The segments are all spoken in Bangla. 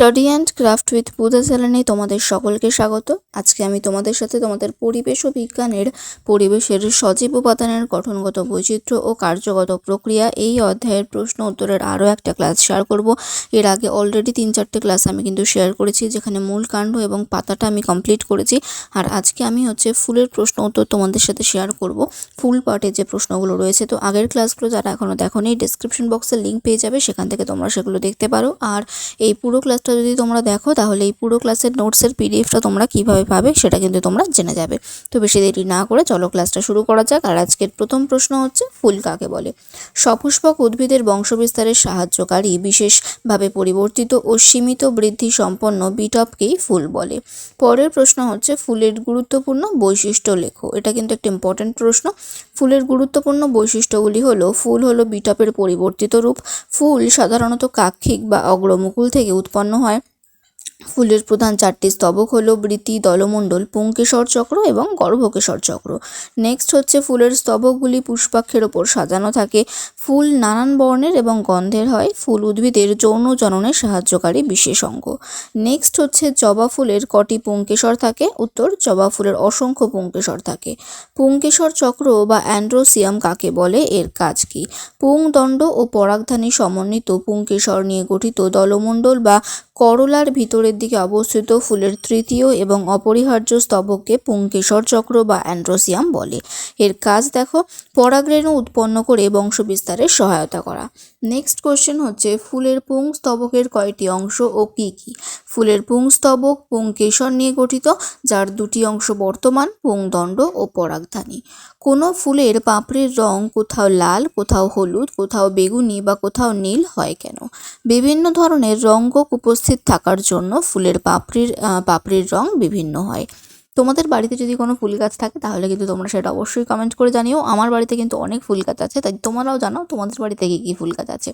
Study and craft with Puja চ্যানেলে তোমাদের সকলকে স্বাগত। আজকে আমি তোমাদের সাথে তোমাদের পরিবেশ ও বিজ্ঞানের, পরিবেশের সজীব উপাদানের গঠনগত বৈচিত্র্য ও কার্যগত প্রক্রিয়া এই অধ্যায়ের প্রশ্ন উত্তরের আরও একটা ক্লাস শেয়ার করব। এর আগে অলরেডি তিন চারটে ক্লাস আমি কিন্তু শেয়ার করেছি, যেখানে মূল কাণ্ড এবং পাতাটা আমি কমপ্লিট করেছি। আর আজকে আমি হচ্ছে ফুলের প্রশ্ন উত্তর তোমাদের সাথে শেয়ার করব। ফুল পার্টের যে প্রশ্নগুলো রয়েছে, তো আগের ক্লাসগুলো যারা এখনও দেখোনি ডিসক্রিপশন বক্সে লিঙ্ক পেয়ে যাবে, সেখান থেকে তোমরা সেগুলো দেখতে পারো। আর এই পুরো ক্লাসটা যদি তোমরা দেখো, তাহলে এই পুরো ক্লাসের নোটসের পিডিএফটা তোমরা কীভাবে পাবে সেটা কিন্তু তোমরা জেনে যাবে। তো বেশি দেরি না করে চলো ক্লাসটা শুরু করা যাক। আর আজকের প্রথম প্রশ্ন হচ্ছে, ফুল কাকে বলে? সপুষ্পক উদ্ভিদের বংশবিস্তারের সাহায্যকারী, বিশেষভাবে পরিবর্তিত ও সীমিত বৃদ্ধি সম্পন্ন বিটপকেই ফুল বলে। পরের প্রশ্ন হচ্ছে, ফুলের গুরুত্বপূর্ণ বৈশিষ্ট্য লেখো। এটা কিন্তু একটা ইম্পর্টেন্ট প্রশ্ন। ফুলের গুরুত্বপূর্ণ বৈশিষ্ট্যগুলি হলো, ফুল হলো বিটপের পরিবর্তিত রূপ। ফুল সাধারণত কাক্ষিক বা অগ্রমুকুল থেকে উৎপন্ন হয় ফুলের প্রধান চারটি স্তবক হলো বৃতি, দলমণ্ডল পুংকেশর চক্র এবং গর্ভকেশর চক্র। নেক্সট হচ্ছে ফুলের স্তবকগুলি পুষ্পাক্ষের ওপর সাজানো থাকে। ফুল নানান বর্ণের এবং গন্ধের হয়। ফুল উদ্ভিদের যৌন জননে সাহায্যকারী বিশেষ অঙ্গ। নেক্সট হচ্ছে জবা ফুলের কটি পুংকেশর থাকে। উত্তর, জবা ফুলের অসংখ্য পুংকেশর থাকে। পুংকেশর চক্র বা অ্যান্ড্রোসিয়াম কাকে বলে? এর কাজ কি? পুংদণ্ড ও পরাগধানী সমন্বিত পুংকেশর নিয়ে গঠিত দলমণ্ডল বা করলার ভিতরের দিকে অবস্থিত ফুলের তৃতীয় এবং অপরিহার্য স্তবককে পুঙ্কেশ্বর চক্র বা অ্যান্ড্রোসিয়াম বলে। এর কাজ দেখো, পরাগরেণু উৎপন্ন করে বংশবিস্তারে সহায়তা করা। নেক্সট কোশ্চেন হচ্ছে, ফুলের পুং স্তবকের কয়টি অংশ ও কি কি? ফুলের পুং স্তবক পুংকেশর নিয়ে গঠিত, যার দুটি অংশ বর্তমান, পুংদণ্ড ও পরাগধানী। কোনো ফুলের পাপড়ির রং কোথাও লাল, কোথাও হলুদ, কোথাও বেগুনি বা কোথাও নীল হয় কেন? বিভিন্ন ধরনের রঙ্গক উপস্থিত থাকার জন্য ফুলের পাপড়ির পাপড়ির রং বিভিন্ন হয়। তোমাদের বাড়িতে যদি কোনো ফুল গাছ থাকে, তাহলে কিন্তু তোমরা সেটা অবশ্যই কমেন্ট করে জানিও। আমার বাড়িতে কিন্তু অনেক ফুল গাছ আছে, তাই তোমরাও জানাও তোমাদের বাড়িতে কী কী ফুল গাছ আছে।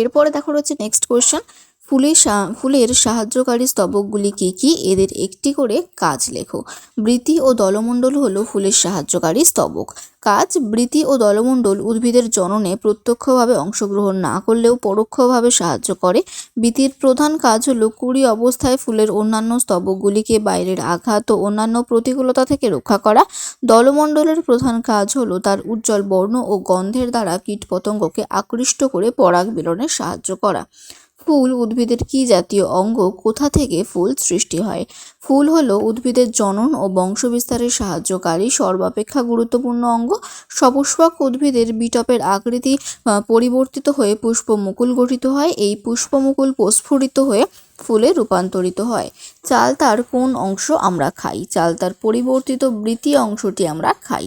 এরপরে দেখো রয়েছে নেক্সট কোয়েশ্চেন ফুলের ফুলের সাহায্যকারী স্তবকগুলি কী কী? এদের একটি করে কাজ লেখো। বৃতি ও দলমণ্ডল হলো ফুলের সাহায্যকারী স্তবক। কাজ বৃতি ও দলমণ্ডল উদ্ভিদের জননে প্রত্যক্ষভাবে অংশগ্রহণ না করলেও পরোক্ষভাবে সাহায্য করে। বৃতির প্রধান কাজ হলো কুড়ি অবস্থায় ফুলের অন্যান্য স্তবকগুলিকে বাইরের আঘাত ও অন্যান্য প্রতিকূলতা থেকে রক্ষা করা। দলমণ্ডলের প্রধান কাজ হলো তার উজ্জ্বল বর্ণ ও গন্ধের দ্বারা কীটপতঙ্গকে আকৃষ্ট করে পরাগ বিলনে সাহায্য করা। ফুল উদ্ভিদের কি জাতীয় অঙ্গ কোথা থেকে ফুল সৃষ্টি হয়? ফুল হলো উদ্ভিদের জনন ও বংশবিস্তারের সাহায্যকারী, সর্বাপেক্ষা গুরুত্বপূর্ণ অঙ্গ। সপুষ্পক উদ্ভিদের বিটপের আকৃতি পরিবর্তিত হয়ে পুষ্পমুকুল গঠিত হয়। এই পুষ্পমুকুল প্রস্ফুরিত হয়ে ফুলে রূপান্তরিত হয়। চাল তার কোন অংশ আমরা খাই? চাল তার পরিবর্তিত বৃতি অংশটি আমরা খাই।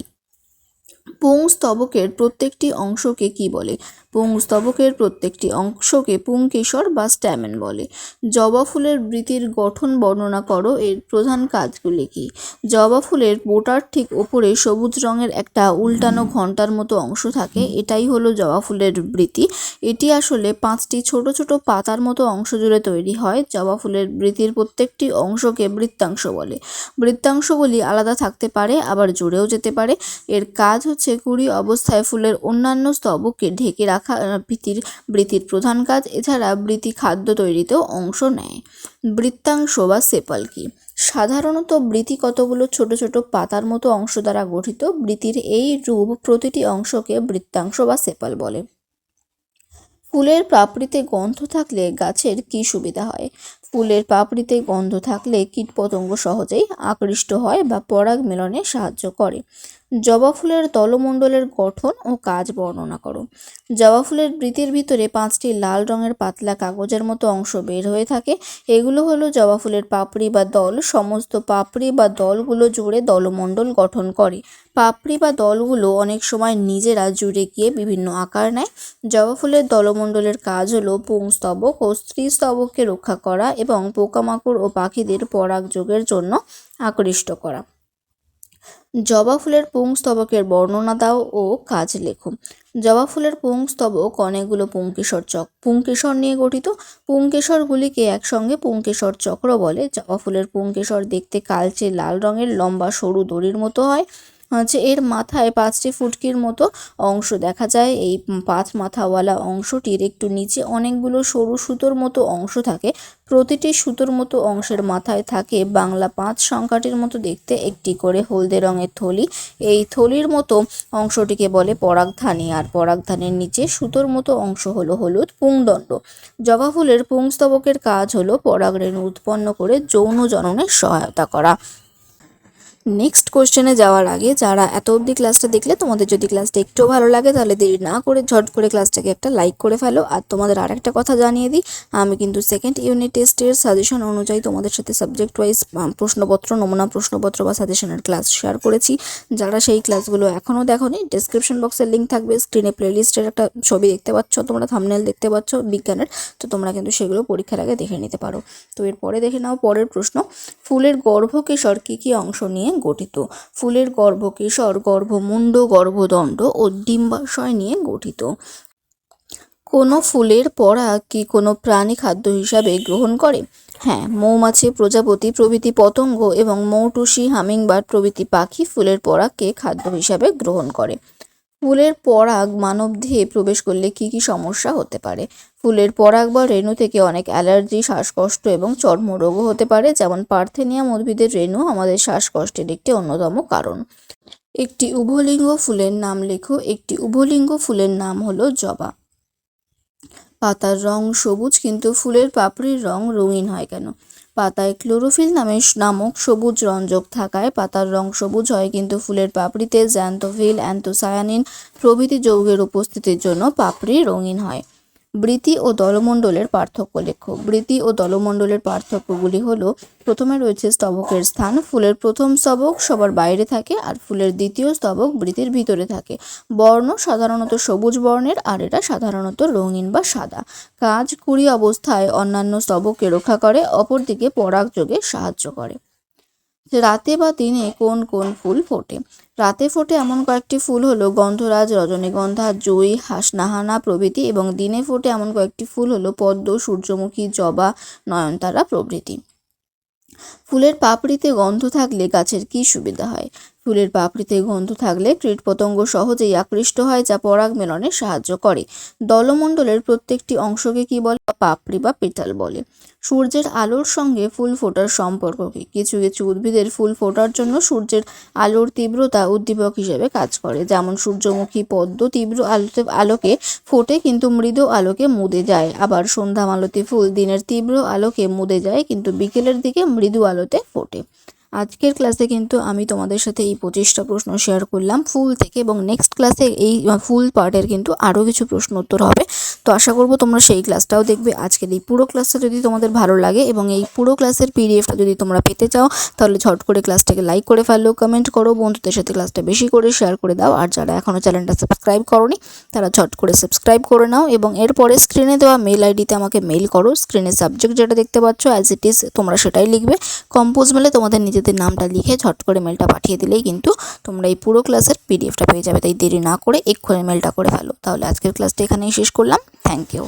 পুং স্তবকের প্রত্যেকটি অংশকে কি বলে? পুং স্তবকের প্রত্যেকটি অংশকে পুংকেশর বা স্ট্যামেন বলে। জবা ফুলের বৃতির গঠন বর্ণনা করো, এর প্রধান কাজগুলি কি? জবা ফুলের বোটার ঠিক ওপরে সবুজ রঙের একটা উল্টানো ঘণ্টার মতো অংশ থাকে, এটাই হলো জবা ফুলের বৃতি এটি আসলে পাঁচটি ছোট ছোট পাতার মতো অংশ জুড়ে তৈরি হয়, জবা ফুলের বৃতির প্রত্যেকটি অংশকে বৃত্তাংশ বলে। বৃত্তাংশগুলি আলাদা থাকতে পারে, আবার জুড়েও যেতে পারে। এর কাজ হচ্ছে কুড়ি অবস্থায় ফুলের অন্যান্য স্তবককে ঢেকে রাখা আহ, বৃতির বৃতির প্রধান কাজ। এছাড়া বৃতি খাদ্য তৈরিতেও অংশ নেয়। বৃত্তাংশ বা সেপাল কি সাধারণত বৃতি কতগুলো ছোট ছোট পাতার মতো অংশ দ্বারা গঠিত বৃতির এই রূপ প্রতিটি অংশকে বৃত্তাংশ বা সেপাল বলে। ফুলের পাপড়িতে গন্ধ থাকলে গাছের কী সুবিধা হয়? ফুলের পাপড়িতে গন্ধ থাকলে কীটপতঙ্গ সহজেই আকৃষ্ট হয় বা পরাগ মেলনে সাহায্য করে। জবা ফুলের দলমণ্ডলের গঠন ও কাজ বর্ণনা করো। জবা ফুলের বৃতির ভিতরে পাঁচটি লাল রঙের পাতলা কাগজের মতো অংশ বের হয়ে থাকে। এগুলো হলো জবা ফুলের পাপড়ি বা দল। সমস্ত পাপড়ি বা দলগুলো জুড়ে দলমণ্ডল গঠন করে। পাপড়ি বা দলগুলো অনেক সময় নিজেরা জুড়ে গিয়ে বিভিন্ন আকার নেয়। জবা ফুলের দলমণ্ডলের কাজ হলো পুংস্তবক ও স্ত্রীস্তবককে রক্ষা করা এবং পোকামাকড় ও পাখিদের পরাগযোগের জন্য আকৃষ্ট করা। জবা ফুলের পুংস্তবকের বর্ণনা দাও ও কাজ লেখো। জবা ফুলের পুংস্তবক অনেকগুলো পুংকেশর চক পুংকেশর নিয়ে গঠিত। পুংকেশরগুলিকে একসঙ্গে পুংকেশর চক্র বলে। জবা ফুলের পুংকেশর দেখতে কালচে লাল রঙের, লম্বা, সরু দড়ির মতো হয়। হচ্ছে এর মাথায় পাঁচটি ফুটকির মতো অংশ দেখা যায়। এই পাঁচ মাথাওয়ালা অংশটির একটু নিচে অনেকগুলো সরু সুতোর মতো অংশ থাকে। প্রতিটি সুতোর মতো অংশের মাথায় থাকে বাংলা পাঁচ সংখ্যাটির মতো দেখতে। একটি করে হলদে রঙের থলি। এই থলির মতো অংশটিকে বলে পরাগধানী। আর পরাগধানীর নিচে সুতোর মতো অংশ হলো হলুদ পুংদণ্ড। জবা ফুলের পুংস্তবকের কাজ হলো পরাগরেণু উৎপন্ন করে যৌন জননের সহায়তা করা। নেক্সট কোশ্চেনে যাওয়ার আগে যারা এত অবধি ক্লাসটা দেখলে, তোমাদের যদি ক্লাসটা একটু ভালো লাগে, তাহলে দেরি না করে ঝট করে ক্লাসটাকে একটা লাইক করে ফেলো। আর তোমাদের আর একটা কথা জানিয়ে দিই, আমি কিন্তু সেকেন্ড ইউনিট টেস্টের সাজেশন অনুযায়ী তোমাদের সাথে সাবজেক্ট ওয়াইজ প্রশ্নপত্র, নমুনা প্রশ্নপত্র বা সাজেশনের ক্লাস শেয়ার করেছি। যারা সেই ক্লাসগুলো এখনও দেখোনি ডেসক্রিপশন বক্সের লিঙ্ক থাকবে স্ক্রিনে প্লেলিস্টের একটা ছবি দেখতে পাচ্ছ, তোমরা থামনেল দেখতে পাচ্ছ, বিজ্ঞানের, তো তোমরা কিন্তু সেগুলো পরীক্ষার আগে দেখে নিতে পারো। তো এরপরে দেখে নাও পরের প্রশ্ন, ফুলের গর্ভকেশর কী কী অংশ নিয়ে গঠিত। ফুলের গর্ভকেশর গর্ভমুণ্ড গর্ভদণ্ড ও ডিম্বাশয় নিয়ে গঠিত। কোনো ফুলের পরাগ কি কোনো প্রাণী খাদ্য হিসাবে গ্রহণ করে? হ্যাঁ মৌমাছি, প্রজাপতি, প্রভৃতি পতঙ্গ এবং মৌটুসি হামিংবার্ড প্রভৃতি পাখি ফুলের পরাকে খাদ্য হিসাবে গ্রহণ করে? ফুলের পরাগ মানব মানবদেহে প্রবেশ করলে কি কি সমস্যা হতে পারে? ফুলের পরাগ বা রেণু থেকে অনেক অ্যালার্জি, শ্বাসকষ্ট এবং চর্মরোগও হতে পারে, যেমন পার্থেনিয়াম উদ্ভিদের রেণু আমাদের শ্বাসকষ্টের একটি অন্যতম কারণ। একটি উভলিঙ্গ ফুলের নাম লেখো, একটি উভলিঙ্গ ফুলের নাম হলো জবা। পাতার রং সবুজ, কিন্তু ফুলের পাপড়ির রং রঙিন হয় কেন? পাতায় ক্লোরোফিল নামে নামক সবুজ রঞ্জক থাকায় পাতার রং সবুজ হয়, কিন্তু ফুলের পাপড়িতে জ্যান্থোফিল, অ্যান্থোসায়ানিন প্রভৃতি যৌগের উপস্থিতির জন্য পাপড়ি রঙিন হয়। বৃতি ও দলমণ্ডলের পার্থক্য লেখো। বৃতি ও দলমণ্ডলের পার্থক্যগুলি হলো, প্রথমে রয়েছে স্তবকের স্থান, ফুলের প্রথম স্তবক সবার বাইরে থাকে আর ফুলের দ্বিতীয় স্তবক বৃতির ভিতরে থাকে। বর্ণ সাধারণত সবুজ বর্ণের আর এটা সাধারণত রঙিন বা সাদা। কাজ, কুড়ি অবস্থায় অন্যান্য স্তবককে রক্ষা করে, অপরদিকে পরাগযোগে সাহায্য করে। রাতে বা দিনে কোন কোন ফুল ফোটে? রাতে ফোটে এমন কয়েকটি ফুল হলো গন্ধরাজ, রজনীগন্ধা, জুঁই, হাসনাহানা প্রভৃতি এবং দিনে ফোটে এমন কয়েকটি ফুল হলো পদ্ম, সূর্যমুখী, জবা, নয়নতারা প্রভৃতি। ফুলের পাপড়িতে গন্ধ থাকলে গাছের কি সুবিধা হয়? ফুলের পাপড়িতে গন্ধ থাকলে কীটপতঙ্গ সহজেই আকৃষ্ট হয়, যা পরাগ মেলনে সাহায্য করে। দলমণ্ডলের প্রত্যেকটি অংশকে কি বলে? পাপড়ি বা পেটাল বলে। সূর্যের আলোর সঙ্গে ফুল ফোটার সম্পর্ক কি কিছু কিছু উদ্ভিদের ফুল ফোটার জন্য সূর্যের আলোর তীব্রতা উদ্দীপক হিসেবে কাজ করে। যেমন সূর্যমুখী পদ্ম তীব্র আলোতে, আলোকে ফোটে কিন্তু মৃদু আলোকে মুদে যায়। আবার সন্ধ্যা মালতী ফুল দিনের তীব্র আলোকে মুদে যায় কিন্তু বিকেলের দিকে মৃদু আলোতে ফোটে। আজকের ক্লাসে কিন্তু আমি তোমাদের সাথে এই পঁচিশটা প্রশ্ন শেয়ার করলাম ফুল থেকে এবং নেক্সট ক্লাসে এই ফুল পার্টের কিন্তু আরও কিছু প্রশ্ন উত্তর হবে। তো আশা করব তোমরা সেই ক্লাসটাও দেখবে। আজকের এই পুরো ক্লাসটা যদি তোমাদের ভালো লাগে এবং এই পুরো ক্লাসের পিডিএফটা যদি তোমরা পেতে চাও, তাহলে ঝট করে ক্লাসটাকে লাইক করে ফেলো, কমেন্ট করো, বন্ধুদের সাথে ক্লাসটা বেশি করে শেয়ার করে দাও, আর যারা এখনও চ্যানেলটা সাবস্ক্রাইব করনি, তারা ঝট করে সাবস্ক্রাইব করে নাও এবং এরপরে স্ক্রিনে দেওয়া মেল আইডিতে আমাকে মেল করো, স্ক্রিনে সাবজেক্ট যেটা দেখতে পাচ্ছ অ্যাজ ইট ইজ তোমরা সেটাই লিখবে। কম্পোজ মেলে তোমাদের নিজেদের নামটা লিখে ঝট করে মেলটা পাঠিয়ে দিলেই কিন্তু তোমরা এই পুরো ক্লাসের পিডিএফটা পেয়ে যাবে, তাই দেরি না করে এক্ষুনি মেলটা করে ফেলো। তাহলে আজকের ক্লাসটা এখানেই শেষ করলাম। Thank you